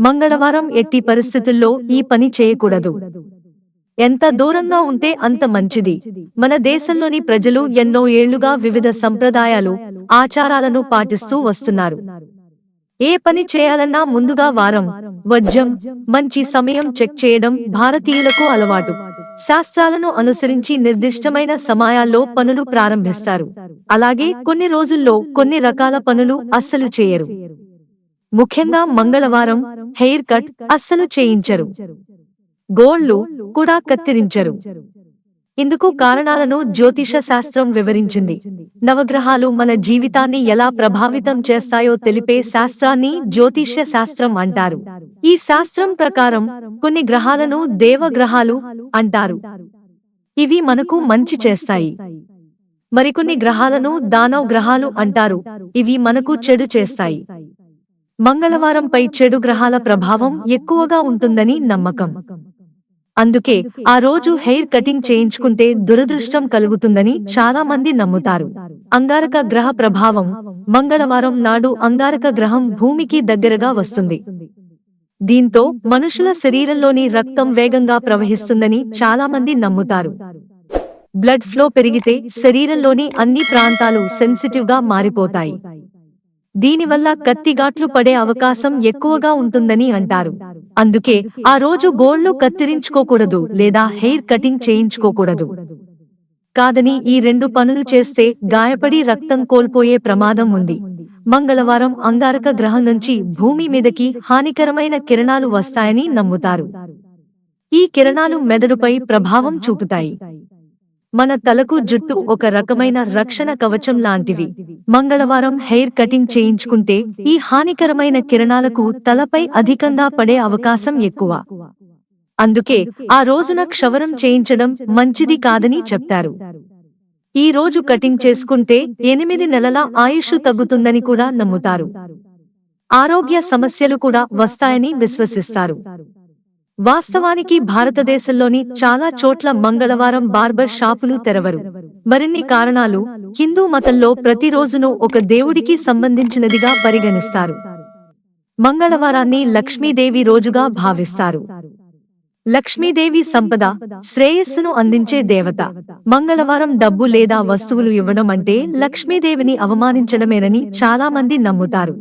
మంగళవారం ఎట్టి పరిస్థితుల్లో ఈ పని చేయకూడదు. ఎంత దూరంగా ఉంటే అంత మంచిది. మన దేశంలోని ప్రజలు ఎన్నో ఏళ్ళుగా వివిధ సంప్రదాయాలు ఆచారాలను పాటిస్తూ వస్తున్నారు. ఏ పని చేయాలన్నా ముందుగా వారం వజ్యం మంచి సమయం చెక్ చేయడం భారతీయులకు అలవాటు. శాస్త్రాలను అనుసరించి నిర్దిష్టమైన సమయాల్లో పనులు ప్రారంభిస్తారు. అలాగే కొన్ని రోజుల్లో కొన్ని రకాల పనులు అస్సలు చేయరు. ముఖ్యంగా మంగళవారం హెయిర్ కట్ అస్సలు చేయించరు. గోళ్ళు కూడా కత్తిరించరు. ఇందుకు కారణాలను జ్యోతిష శాస్త్రం వివరించింది. నవగ్రహాలు మన జీవితాన్ని ఎలా ప్రభావితం చేస్తాయో తెలిపే శాస్త్రాన్ని జ్యోతిష్య శాస్త్రం అంటారు. ఈ శాస్త్రం ప్రకారం కొన్ని గ్రహాలను దేవగ్రహాలు అంటారు. ఇవి మనకు మంచి చేస్తాయి. మరికొన్ని గ్రహాలను దానవ గ్రహాలు అంటారు. ఇవి మనకు చెడు చేస్తాయి. మంగళవారంపై చెడు గ్రహాల ప్రభావం ఎక్కువగా ఉంటుందని నమ్మకం. అందుకే ఆ రోజు హెయిర్ కటింగ్ చేయించుకుంటే దురదృష్టం కలుగుతుందని చాలా మంది నమ్ముతారు. అంగారక గ్రహ ప్రభావం మంగళవారం నాడు అంగారక గ్రహం భూమికి దగ్గరగా వస్తుంది. దీంతో మనుషుల శరీరంలోని రక్తం వేగంగా ప్రవహిస్తుందని చాలా మంది నమ్ముతారు. బ్లడ్ ఫ్లో పెరిగితే శరీరంలోని అన్ని ప్రాంతాలు సెన్సిటివ్గా మారిపోతాయి. దీనివల్ల కత్తిగాట్లు పడే అవకాశం ఎక్కువగా ఉంటుందని అంటారు. అందుకే ఆ రోజు గోళ్ళు కత్తిరించుకోకూడదు లేదా హెయిర్ కటింగ్ చేయించుకోకూడదు. కాదని ఈ రెండు పనులు చేస్తే గాయపడి రక్తం కోల్పోయే ప్రమాదం ఉంది. మంగళవారం అంగారక గ్రహం నుంచి భూమి మీదకి హానికరమైన కిరణాలు వస్తాయని నమ్ముతారు. ఈ కిరణాలు మెదడుపై ప్రభావం చూపుతాయి. మన తలకు జుట్టు ఒక రకమైన రక్షణ కవచం లాంటిది. మంగళవారం హెయిర్ కటింగ్ చేయించుకుంటే ఈ హానికరమైన కిరణాలకు తలపై అధికంగా పడే అవకాశం ఎక్కువ. అందుకే ఆ రోజున క్షవరం చేయించడం మంచిది కాదని చెప్తారు. ఈ రోజు కటింగ్ చేసుకుంటే ఎనిమిది నెలల ఆయుష్ తగ్గుతుందని కూడా నమ్ముతారు. ఆరోగ్య సమస్యలు కూడా వస్తాయని విశ్వసిస్తారు. వాస్తవానికి భారతదేశంలోని చాలా చోట్ల మంగళవారం బార్బర్ షాపులు తెరవరు. మరిన్ని కారణాలు హిందూ మతంలో ప్రతిరోజును ఒక దేవుడికి సంబంధించినదిగా పరిగణిస్తారు. మంగళవారాన్ని లక్ష్మీదేవి రోజుగా భావిస్తారు. లక్ష్మీదేవి సంపద శ్రేయస్సును అందించే దేవత. మంగళవారం డబ్బు లేదా వస్తువులు ఇవ్వడం అంటే లక్ష్మీదేవిని అవమానించడమేనని చాలా మంది నమ్ముతారు.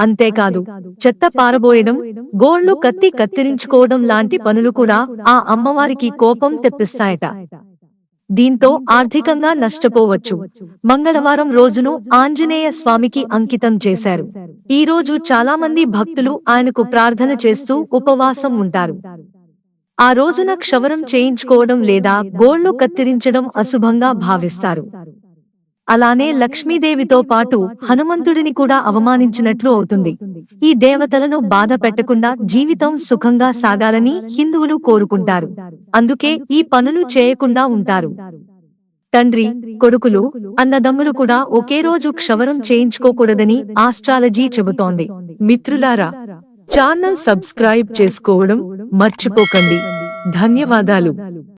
అంతేకాదు చెత్త పారబోయడం గోళ్ళు కత్తి కత్తిరించుకోవడం లాంటి పనులు కూడా ఆ అమ్మవారికి కోపం తెప్పిస్తాయట. దీంతో ఆర్థికంగా నష్టపోవచ్చు. మంగళవారం రోజును ఆంజనేయ స్వామికి అంకితం చేశారు. ఈ రోజు చాలా మంది భక్తులు ఆయనకు ప్రార్థన చేస్తూ ఉపవాసం ఉంటారు. ఆ రోజున క్షవరం చేయించుకోవడం లేదా గోళ్ళు కత్తిరించడం అశుభంగా భావిస్తారు. అలానే లక్ష్మీదేవితో పాటు హనుమంతుడిని కూడా అవమానించినట్లు అవుతుంది. ఈ దేవతలను బాధ పెట్టకుండా జీవితం సుఖంగా సాగాలని హిందువులు కోరుకుంటారు. అందుకే ఈ పనులు చేయకుండా ఉంటారు. తండ్రి కొడుకులు అన్నదమ్ములు కూడా ఒకే రోజు క్షవరం చేయించుకోకూడదని ఆస్ట్రాలజీ చెబుతోంది. మిత్రులారా ఛానల్ సబ్స్క్రైబ్ చేసుకోవడం మర్చిపోకండి. ధన్యవాదాలు.